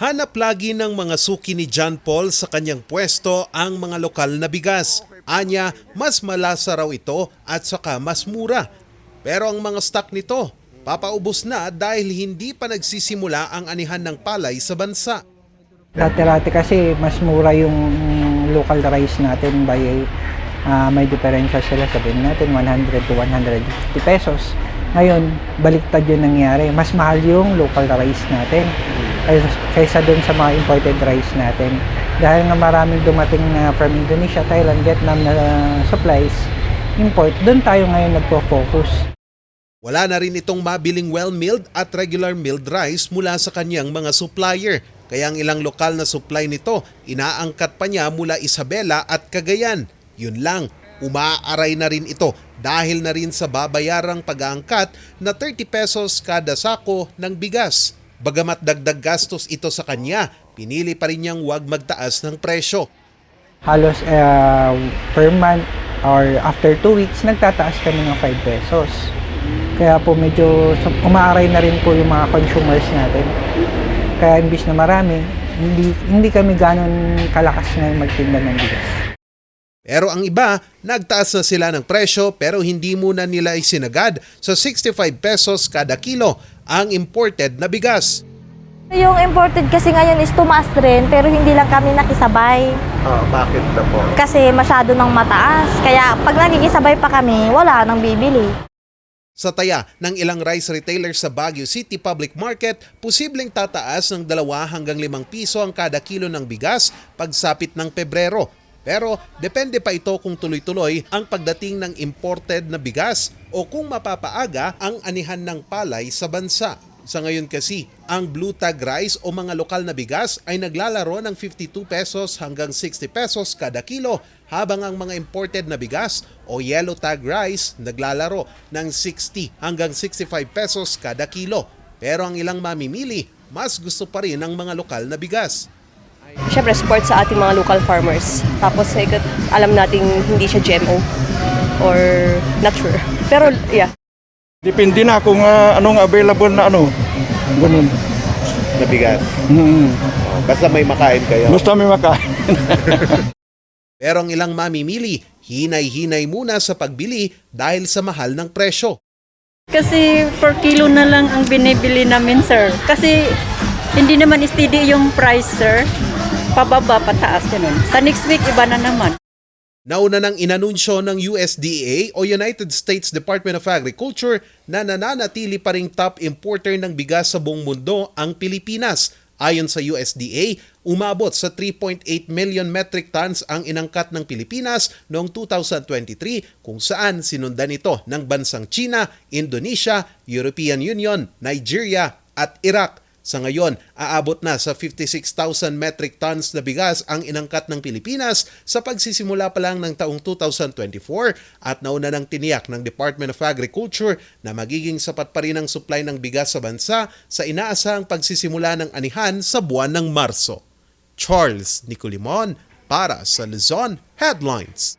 Hanap lagi ng mga suki ni John Paul sa kanyang pwesto ang mga lokal na bigas. Anya, mas malasa raw ito at saka mas mura. Pero ang mga stock nito, papaubos na dahil hindi pa nagsisimula ang anihan ng palay sa bansa. Dati-dati kasi mas mura yung local rice natin by ah, may diferensya sila sabihin natin 100 to 150 pesos. Ngayon, baliktad yung nangyari. Mas mahal yung local rice natin kaysa, dun sa mga imported rice natin. Dahil nga maraming dumating na from Indonesia, Thailand, Vietnam na supplies, import, dun tayo ngayon nagpo-focus. Wala na rin itong mabiling well-milled at regular milled rice mula sa kanyang mga supplier. Kaya ang ilang lokal na supply nito, inaangkat pa niya mula Isabela at Cagayan. Yun lang, umaaray na rin ito dahil na rin sa babayarang pag-aangkat na 30 pesos kada sako ng bigas. Bagamat dagdag gastos ito sa kanya, pinili pa rin niyang huwag magtaas ng presyo. halos uh, per month or after 2 weeks, nagtataas kami ng 5 pesos. Kaya po medyo umaaray na rin po yung mga consumers natin. Kaya imbis na marami, hindi, hindi kami ganon kalakas na magtinda ng bigas. Pero ang iba, nagtaas na sila ng presyo pero hindi muna nila isinagad sa 65 pesos kada kilo ang imported na bigas. Yung imported kasi ngayon is tumaas rin pero hindi lang kami nakisabay Ah, bakit na po? kasi masyado nang mataas. Kaya pag nagkikisabay pa kami, wala nang bibili. Sa taya ng ilang rice retailers sa Baguio City Public Market, posibleng tataas ng 2 hanggang 5 piso ang kada kilo ng bigas pagsapit ng Pebrero. Pero depende pa ito kung tuloy-tuloy ang pagdating ng imported na bigas o kung mapapaaga ang anihan ng palay sa bansa. Sa ngayon kasi, ang blue tag rice o mga lokal na bigas ay naglalaro ng 52 pesos hanggang 60 pesos kada kilo habang ang mga imported na bigas o yellow tag rice naglalaro ng 60 hanggang 65 pesos kada kilo. Pero ang ilang mamimili, mas gusto pa rin ang mga lokal na bigas. Siyempre, support sa ating mga local farmers. Tapos, second, alam nating hindi siya GMO or not sure. Pero, yeah. Depende na kung ah, anong available na ano. Ganun. Na bigas. Mm. Basta may makain kayo. Basta may makain. Pero ang ilang mamimili, hinay-hinay muna sa pagbili dahil sa mahal ng presyo. Kasi per kilo na lang ang binibili namin, sir. Kasi hindi naman steady yung price, sir. Pababa, pataas, ganun. Sa next week, iba na naman. Nauna nang inanunsyo ng USDA o United States Department of Agriculture na nananatili pa ring top importer ng bigas sa buong mundo ang Pilipinas. Ayon sa USDA, umabot sa 3.8 million metric tons ang inangkat ng Pilipinas noong 2023 kung saan sinundan ito ng bansang China, Indonesia, European Union, Nigeria at Iraq. Sa ngayon, aabot na sa 56,000 metric tons na bigas ang inangkat ng Pilipinas sa pagsisimula pa lang ng taong 2024 at nauna ng tiniyak ng Department of Agriculture na magiging sapat pa rin ang supply ng bigas sa bansa sa inaasahang pagsisimula ng anihan sa buwan ng Marso. Charles Nicolimon para sa Luzon Headlines.